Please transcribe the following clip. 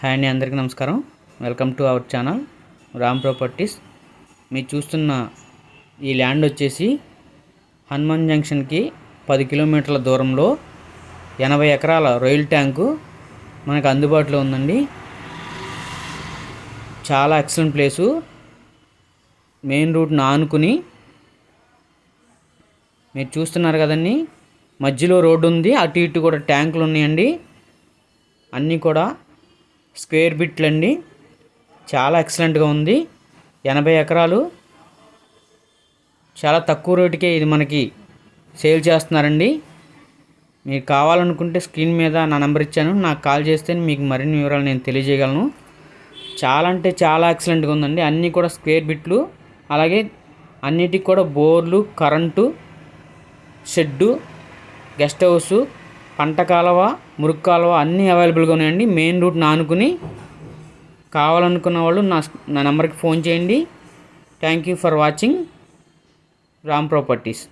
Hi అండి అందరికీ నమస్కారం. Welcome to our channel Ram Properties. మీరు చూస్తున్న ఈ ల్యాండ్ వచ్చేసి హనుమాన్ జంక్షన్కి పది కిలోమీటర్ల దూరంలో ఎనభై ఎకరాల రొయ్యల్ ట్యాంకు మనకు అందుబాటులో ఉందండి. చాలా ఎక్సలెంట్ ప్లేసు. మెయిన్ రూట్ను ఆనుకుని మీరు చూస్తున్నారు కదండి మధ్యలో రోడ్డు ఉంది అటు ఇటు కూడా ట్యాంకులు ఉన్నాయండి. అన్నీ కూడా స్క్వేర్ బిట్లు అండి చాలా ఎక్సలెంట్గా ఉంది. ఎనభై ఎకరాలు. చాలా తక్కువ రేటుకే ఇది మనకి సేల్ చేస్తున్నారండి. మీకు కావాలనుకుంటే స్క్రీన్ మీద నా నెంబర్ ఇచ్చాను. నాకు కాల్ చేస్తే మీకు మరిన్ని వివరాలు నేను తెలియజేయగలను. చాలా అంటే చాలా ఎక్సలెంట్గా ఉందండి. అన్నీ కూడా స్క్వేర్ బిట్లు. అలాగే అన్నిటికి కూడా బోర్లు కరెంటు షెడ్డు గెస్ట్ హౌసు పంట కాలువ మురుగు కాలువ అన్నీ అవైలబుల్గా ఉన్నాయండి. మెయిన్ రూట్ నానుకుని కావాలనుకున్న వాళ్ళు నా నా నెంబర్కి ఫోన్ చేయండి. Thank you for watching. Ram Properties.